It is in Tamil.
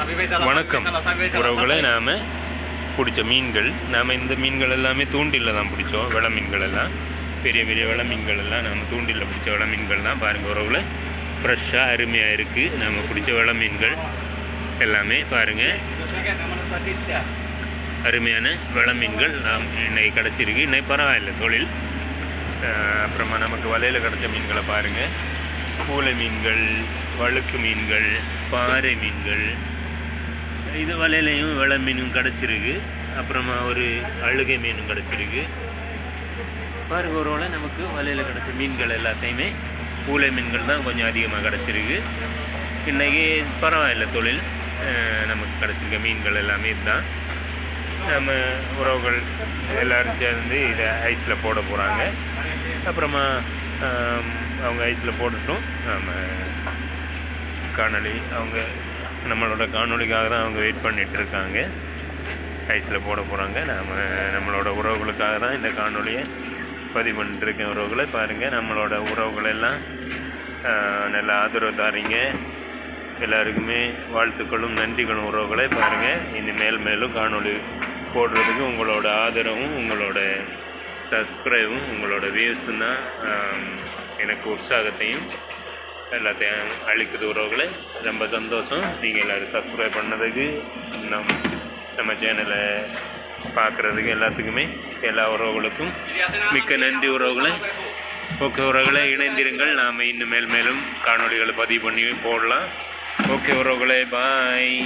வணக்கம். உறவுகளை நாம் பிடிச்ச மீன்கள். நாம் இந்த மீன்கள் எல்லாமே தூண்டிலில் தான் பிடிச்சோம். வெள மீன்கள் எல்லாம். பெரிய பெரிய வெள மீன்கள் எல்லாம் நம்ம தூண்டிலில் பிடிச்ச வெள மீன்கள் தான். பாருங்கள் உறவுகளை. ஃப்ரெஷ்ஷாக அருமையாக இருக்குது நம்ம பிடிச்ச வெள மீன்கள் எல்லாமே பாருங்கள் அருமையான வெள மீன்கள் நாம் இன்னைக்கு கிடச்சிருக்கு. இன்னைக்கு பரவாயில்லை தொழில். அப்புறமா நமக்கு வலையில் கிடச்ச மீன்களை பாருங்கள் பூலை மீன்கள் வழுக்கு மீன்கள் பாறை மீன்கள் இது வலையிலையும் வெள மீனும் கிடச்சிருக்கு. அப்புறமா ஒரு அழுகை மீனும் கிடச்சிருக்கு. பாருங்க ஒரு வேளை நமக்கு வலையில் கிடச்ச மீன்கள் எல்லாத்தையுமே கூலை மீன்கள் தான் கொஞ்சம் அதிகமாக கிடச்சிருக்கு. இன்றைக்கி பரவாயில்ல தொழில். நமக்கு கிடச்சிருக்க மீன்கள் எல்லாமே இதுதான். நம்ம உறவுகள் எல்லோரும் சேர்ந்து இதை ஐஸில் போட போகிறாங்க அப்புறமா அவங்க ஐஸில் போட்டுட்டும் நம்ம காணொலி அவங்க நம்மளோட காணொலிக்காக தான் அவங்க வெயிட் பண்ணிகிட்டு இருக்காங்க ஐஸில் போட போகிறாங்க நாம் நம்மளோட உறவுகளுக்காக தான் இந்த காணொலியை பதிவு பண்ணிட்டுருக்கேன் உறவுகளை பாருங்கள் நம்மளோட உறவுகள் எல்லாம் நல்ல ஆதரவு தாரீங்க. எல்லாருக்குமே வாழ்த்துக்களும் நன்றிகளும் உறவுகளை பாருங்கள் இனி மேல் மேலும் காணொளி போடுறதுக்கு உங்களோட ஆதரவும் உங்களோட சப்ஸ்கிரைபும் உங்களோட வியூஸும் தான் எனக்கு உற்சாகத்தையும் எல்லாத்தையும் அழிக்குது உறவுகளை. ரொம்ப சந்தோஷம். நீங்கள் எல்லோரும் சப்ஸ்கிரைப் பண்ணதுக்கு நம் நம்ம சேனலை பார்க்குறதுக்கு எல்லாத்துக்குமே எல்லா உறவுகளுக்கும் மிக்க நன்றி உறவுகளை. ஓகே உறவுகளை இணைந்திருங்கள். நாம் இன்னும் மேல் மேலும் காணொளிகளை பதிவு பண்ணி போடலாம். ஓகே உறவுகளே பாய்